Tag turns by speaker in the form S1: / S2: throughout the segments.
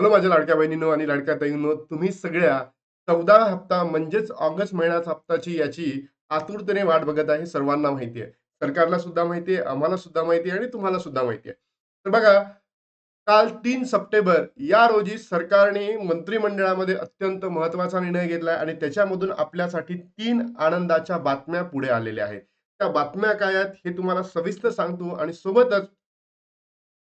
S1: Hello माझ्या लाडक्या बहिणीनो आणि लाडक्या ताईंनो तुम्ही सगळ्या चौदा हप्ता म्हणजेच ऑगस्ट महिन्याचा हप्ताची याची आतुरतेने वाट बघत आहे सर्वांना माहिती आहे. सरकारला सुद्धा माहिती आहे आम्हाला सुद्धा माहिती आहे आणि तुम्हाला सुद्धा माहिती आहे. तर बघा काल तीन सप्टेंबर या रोजी सरकारने मंत्रिमंडळामध्ये अत्यंत महत्त्वाचा निर्णय घेतला आणि त्याच्यामधून आपल्यासाठी तीन आनंदाच्या बातम्या पुढे आलेल्या आहेत. त्या बातम्या काय आहेत हे तुम्हाला सविस्तर सांगतो आणि सोबतच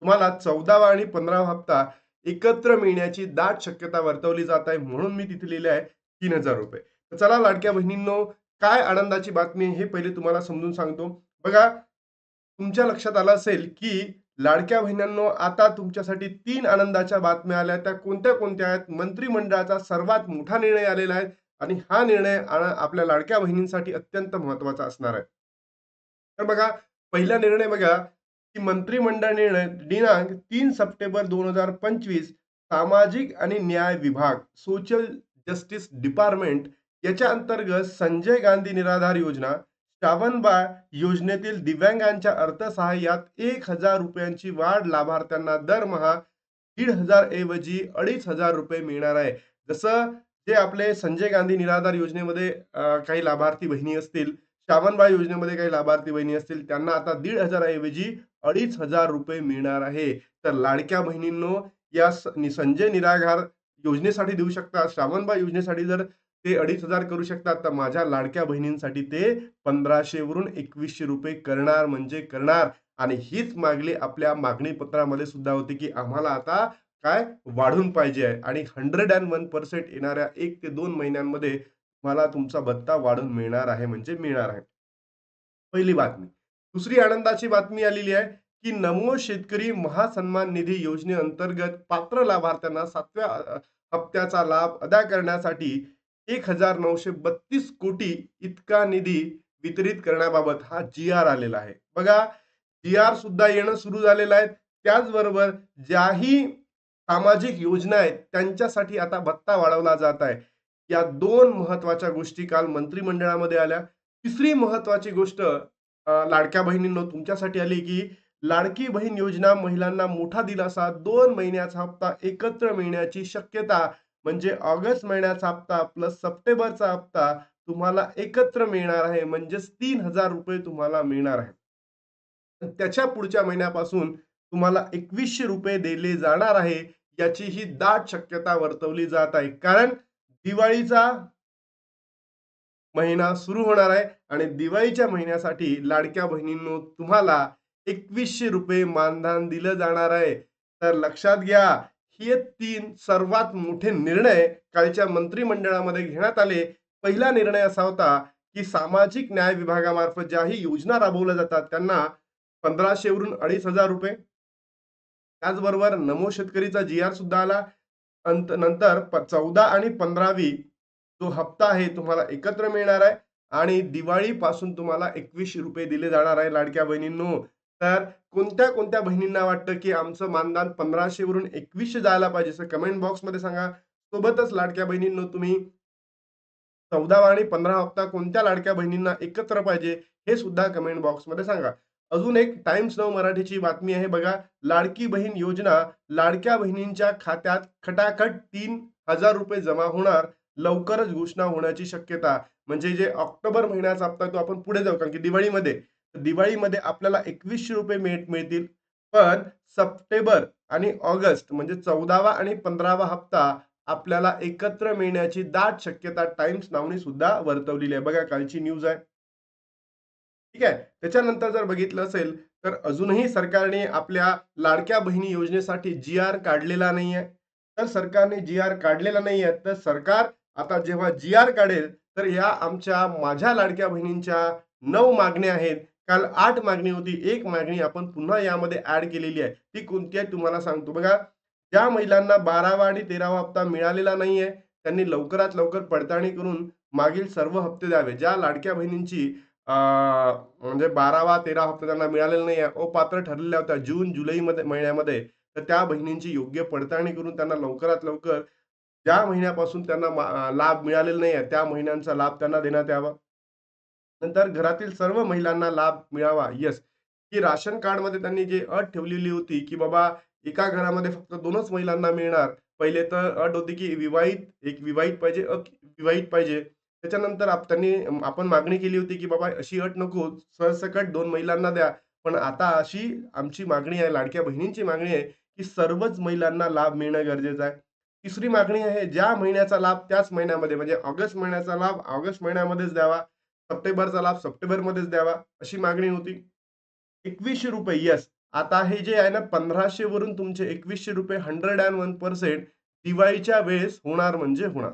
S1: तुम्हाला चौदावा आणि पंधरावा हप्ता एकत्र मिळण्याची दाट शक्यता वर्तवली जात आहे म्हणून मी तिथे लिहिले आहे तीन हजार रुपये. तर चला लाडक्या बहिणींनो काय आनंदाची बातमी आहे हे पहिले तुम्हाला समजून सांगतो. बघा तुमच्या लक्षात आलं असेल की लाडक्या बहिणांनो आता तुमच्यासाठी तीन आनंदाच्या बातम्या आल्या. त्या कोणत्या कोणत्या आहेत? मंत्रिमंडळाचा सर्वात मोठा निर्णय आलेला आहे आणि हा निर्णय आपल्या लाडक्या बहिणींसाठी अत्यंत महत्त्वाचा असणार आहे. तर बघा पहिला निर्णय बघा मंत्रिमंडळ निर्णय दिनांक तीन सप्टेंबर दोन हजार पंचवीस सामाजिक आणि न्याय विभाग सोशल जस्टिस डिपार्टमेंट याच्या अंतर्गत संजय गांधी निराधार योजना श्रावणबाळ योजनेतील दिव्यांगांच्या अर्थसहाय्यात एक हजार रुपयांची वाढ लाभार्थ्यांना दरमहा दीड हजार ऐवजी अडीच हजार रुपये मिळणार आहे. जसं जे आपले संजय गांधी निराधार योजनेमध्ये काही लाभार्थी बहिणी असतील श्रावणबाळ योजनेमध्ये काही लाभार्थी बहिणी असतील त्यांना आता दीड हजाराऐवजी अडीच हजार रुपये मिळणार आहे. तर लाडक्या बहिणींनो या संजय निराधार योजनेसाठी देऊ शकता. श्रावणबाळ योजनेसाठी जर ते अडीच हजार करू शकतात तर माझ्या लाडक्या बहिणींसाठी ते पंधराशे वरून एकवीसशे रुपये करणार म्हणजे करणार. आणि हीच मागणी आपल्या मागणी पत्रामध्ये सुद्धा होती की आम्हाला आता काय वाढून पाहिजे आहे. आणि हंड्रेड अँड वन पर्सेंट येणाऱ्या एक ते दोन महिन्यांमध्ये मला तुमचा भत्ता वाढून मिळणार आहे म्हणजे मिळणार आहे. पहिली बातमी. दुसरी आनंदाची बातमी आलेली आहे की नमो शेतकरी महासन्मान निधी योजनेअंतर्गत पात्र लाभार्थ्यांना सातव्या हप्त्याचा लाभ अदा करण्यासाठी एक हजार नऊशे बत्तीस कोटी इतका निधी वितरित करण्याबाबत हा जी आर आलेला आहे. बघा जी आर सुद्धा येणं सुरू झालेलं आहे. त्याचबरोबर ज्याही सामाजिक योजना आहेत त्यांच्यासाठी आता भत्ता वाढवला जात आहे. या दोन महत्त्वाच्या गोष्टी काल मंत्रिमंडळामध्ये आल्या. तिसरी महत्वाची गोष्ट लाडक्या बहिणींनो तुमच्यासाठी आली की लाडकी बहीण योजना महिलांना मोठा दिलासा दोन महिन्याचा हप्ता एकत्र मिळण्याची शक्यता म्हणजे ऑगस्ट महिन्याचा हप्ता प्लस सप्टेंबरचा हप्ता तुम्हाला एकत्र मिळणार आहे म्हणजेच तीन हजार रुपये तुम्हाला मिळणार आहे. त्याच्या पुढच्या महिन्यापासून तुम्हाला एकवीसशे रुपये दिले जाणार आहे याची ही दाट शक्यता वर्तवली जात आहे. कारण दिवाळीचा महिना सुरू होणार आहे आणि दिवाळीच्या महिन्यासाठी लाडक्या बहिणींनो तुम्हाला एकवीसशे रुपये मानधन दिलं जाणार आहे. तर लक्षात घ्या हे तीन सर्वात मोठे निर्णय कालच्या मंत्रिमंडळामध्ये घेण्यात आले. पहिला निर्णय असा होता की सामाजिक न्याय विभागामार्फत ज्याही योजना राबवल्या जातात त्यांना पंधराशे वरून अडीच हजार रुपये. त्याचबरोबर नमो शेतकरीचा जी आर सुद्धा आला. अंत नंतर चौदा आणि पंधरावी जो हप्ता आहे तुम्हाला एकत्र मिळणार आहे आणि दिवाळीपासून तुम्हाला एकवीसशे रुपये दिले जाणार आहे लाडक्या बहिणींनो. तर कोणत्या कोणत्या बहिणींना वाटतं की आमचं मानधन पंधराशे वरून एकवीसशे जायला पाहिजे असं कमेंट बॉक्समध्ये सांगा. सोबतच लाडक्या बहिणींनो तुम्ही चौदावा आणि पंधरा हप्ता कोणत्या लाडक्या बहिणींना एकत्र पाहिजे हे सुद्धा कमेंट बॉक्समध्ये सांगा. अजून एक टाइम्स नऊ मराठीची बातमी आहे बघा. लाडकी बहीण योजना लाडक्या बहिणींच्या खात्यात खटाखट तीन हजार रुपये जमा होणार. लवकरच घोषणा होण्याची शक्यता. म्हणजे जे ऑक्टोबर महिन्याचा हप्ता तो आपण पुढे जाऊ कारण की दिवाळीमध्ये. दिवाळीमध्ये आपल्याला एकवीसशे रुपये मिळत मिळतील. पण सप्टेंबर आणि ऑगस्ट म्हणजे चौदावा आणि पंधरावा हप्ता आपल्याला एकत्र मिळण्याची दाट शक्यता टाइम्स नावनी सुद्धा वर्तवलेली आहे. बघा कालची न्यूज आहे. ठीक आहे? त्याच्यानंतर जर बघितलं असेल तर अजूनही सरकारने आपल्या लाडक्या बहिणी योजनेसाठी जी आर काढलेला नाहीये. तर सरकारने जी आर काढलेला नाहीये. तर सरकार आता जेव्हा जी आर काढेल तर या आमच्या माझ्या लाडक्या बहिणींच्या नऊ मागण्या आहेत. काल आठ मागणी होती. एक मागणी आपण पुन्हा यामध्ये ऍड केलेली आहे. ती कोणती आहे तुम्हाला सांगतो बघा. ज्या महिलांना बारावा आणि तेरावा हप्ता मिळालेला नाहीये त्यांनी लवकरात लवकर पडताळणी करून मागील सर्व हप्ते द्यावे. ज्या लाडक्या बहिणींची म्हणजे बारावा तेरा हप्ता त्यांना मिळालेला नाही आहे अपात्र ठरलेल्या होत्या. जून जुलै मध्ये महिन्यामध्ये. तर त्या बहिणींची योग्य पडताळणी करून त्यांना लवकरात लवकर ज्या महिन्यापासून त्यांना लाभ मिळालेला नाही आहे त्या महिन्यांचा लाभ त्यांना देण्यात यावा. नंतर घरातील सर्व महिलांना लाभ मिळावा. यस की राशन कार्डमध्ये त्यांनी जे अट ठेवलेली होती की बाबा एका घरामध्ये फक्त दोनच महिलांना मिळणार. पहिले तर अट होती की विवाहित एक विवाहित पाहिजे, अविवाहित पाहिजे. त्याच्यानंतर आप त्यांनी आपण मागणी केली होती की बाबा अशी अट नको, सरसकट दोन महिलांना द्या. पण आता अशी आमची मागणी आहे, लाडक्या बहिणींची मागणी आहे, की सर्वच महिलांना लाभ मिळणं गरजेचं आहे. तिसरी मागणी आहे, ज्या महिन्याचा लाभ त्याच महिन्यामध्ये म्हणजे ऑगस्ट महिन्याचा लाभ ऑगस्ट महिन्यामध्येच द्यावा. सप्टेंबरचा लाभ सप्टेंबरमध्येच द्यावा, अशी मागणी होती. ₹2100 येस. आता हे जे आहे ना पंधराशे वरून तुमचे ₹2100 101% दिवाळीच्या वेळेस होणार म्हणजे होणार.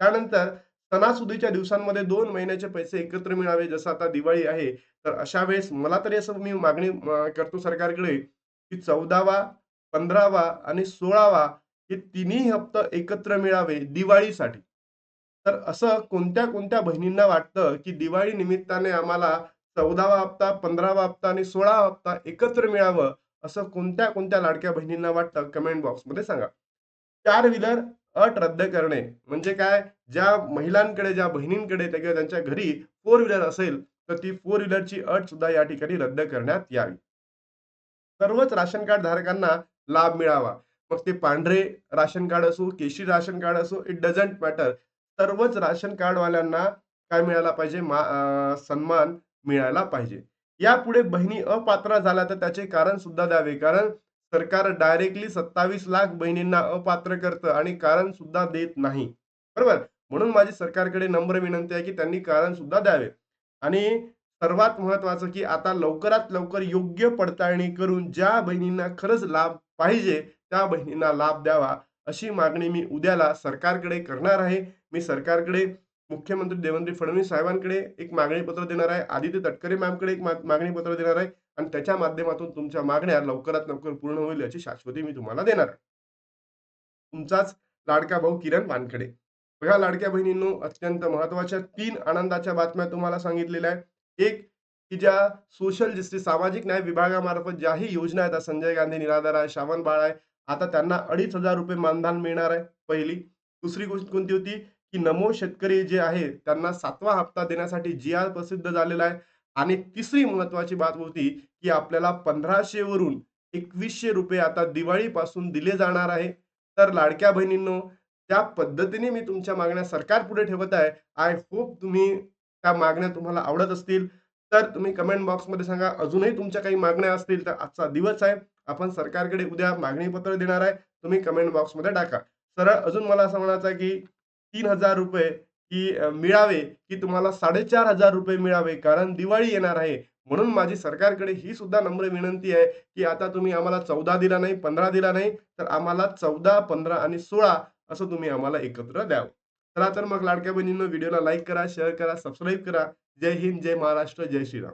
S1: त्यानंतर सणासुदीच्या दिवसांमध्ये दोन महिन्याचे पैसे एकत्र मिळावे. जसं आता दिवाळी आहे, तर अशा वेळेस मला तरी असं मी मागणी करतो सरकारकडे, की 14वा, 15वा आणि 16वा हे तिन्ही हप्ते एकत्र मिळावे दिवाळीसाठी. तर असं कोणत्या-कोणत्या बहिणींना वाटतं, की दिवाळी निमित्ताने आम्हाला 14वा हप्ता, 15वा हप्ता आणि 16वा हप्ता एकत्र मिळावं, असं कोणत्या-कोणत्या लाडक्या बहिणींना वाटतं कमेंट बॉक्समध्ये सांगा. चार व्हीलर अट रद्द करणे म्हणजे काय? ज्या महिलांकडे, ज्या बहिणींकडे किंवा त्यांच्या घरी फोर व्हीलर असेल, तर ती फोर व्हीलरची अट सुद्धा या ठिकाणी रद्द करण्यात यावी. सर्वच राशन कार्ड धारकांना लाभ मिळावा. मग ते पांढरे राशन कार्ड असो, केशरी राशन कार्ड असो, इट डझंट मॅटर. सर्वच राशन कार्डवाल्यांना काय मिळायला पाहिजे? मा सन्मान मिळायला पाहिजे. यापुढे बहिणी अपात्र झाल्या तर त्याचे कारण सुद्धा द्यावे. कारण सरकार डायरेक्टली 27 लाख बहिणींना अपात्र करतं आणि कारण सुद्धा देत नाही. बरोबर? म्हणून माझी सरकारकडे नम्र विनंती आहे, की त्यांनी कारण सुद्धा द्यावे. आणि सर्वात महत्वाचं की आता लवकरात लवकर योग्य पडताळणी करून ज्या बहिणींना खरंच लाभ पाहिजे, त्या बहिणींना लाभ द्यावा, अशी मागणी मी उद्याला सरकारकडे करणार आहे. मी सरकारकडे मुख्यमंत्री देवेंद्र फडणवीस साहेबांकडे एक मागणी पत्र देणार आहे. आदित्य तटकरे मॅमकडे एक मागणी पत्र देणार आहे आणि त्याच्या माध्यमातून तुमच्या मागण्या लवकरात लवकर पूर्ण होईल याची शाश्वती मी तुम्हाला देणार आहे. तुमचाच लाडका भाऊ किरण वानखडे बघा लाडक्या बहिणींनो, अत्यंत महत्त्वाच्या तीन आनंदाच्या बातम्या तुम्हाला सांगितलेल्या आहेत. एक, की ज्या सोशल जस्टिस सामाजिक न्याय विभागामार्फत ज्याही योजना आहेत, संजय गांधी निराधार आहे, श्रावण बाळ आहे, आता त्यांना ₹2,500 मानधन मिळणार आहे, पहिली. दुसरी गोष्ट कोणती होती, की नमो शेतकरी जे आहे, त्यांना सातवा हप्ता देण्यासाठी जी-आर प्रसिद्ध झालेला आहे. आणि तिसरी महत्त्वाची बात होती, की आपल्याला पंधराशे वरून ₹2100 आता दिवाळीपासून दिले जाणार आहे. तर लाडक्या बहिणींनो, त्या पद्धतीने मी तुमच्या मागण्या सरकार पुढे ठेवत आहे, आय होप तुम्ही त्या मागण्या तुम्हाला आवडत असतील. तर तुम्ही कमेंट बॉक्समध्ये सांगा. अजूनही तुमच्या काही मागण्या असतील, तर आजचा दिवस आहे. आपण सरकारकडे उद्या मागणी पत्र देणार आहे. तुम्ही कमेंट बॉक्समध्ये टाका. सरळ अजून मला असं म्हणायचं आहे, की ₹3000 की मिळावे, की तुम्हाला ₹4500 मिळावे, कारण दिवाळी येणार आहे. म्हणून माझी सरकारकडे ही सुद्धा नम्र विनंती आहे, की आता तुम्ही आम्हाला 14 दिला नाही, 15 दिला नाही, तर आम्हाला 14, 15 आणि 16 असं तुम्ही आम्हाला एकत्र द्यावं. चला तर मग लाडक्या बहिणींना व्हिडिओला लाईक करा, शेअर करा, सबस्क्राईब करा. जय हिंद, जय महाराष्ट्र, जय श्रीराम.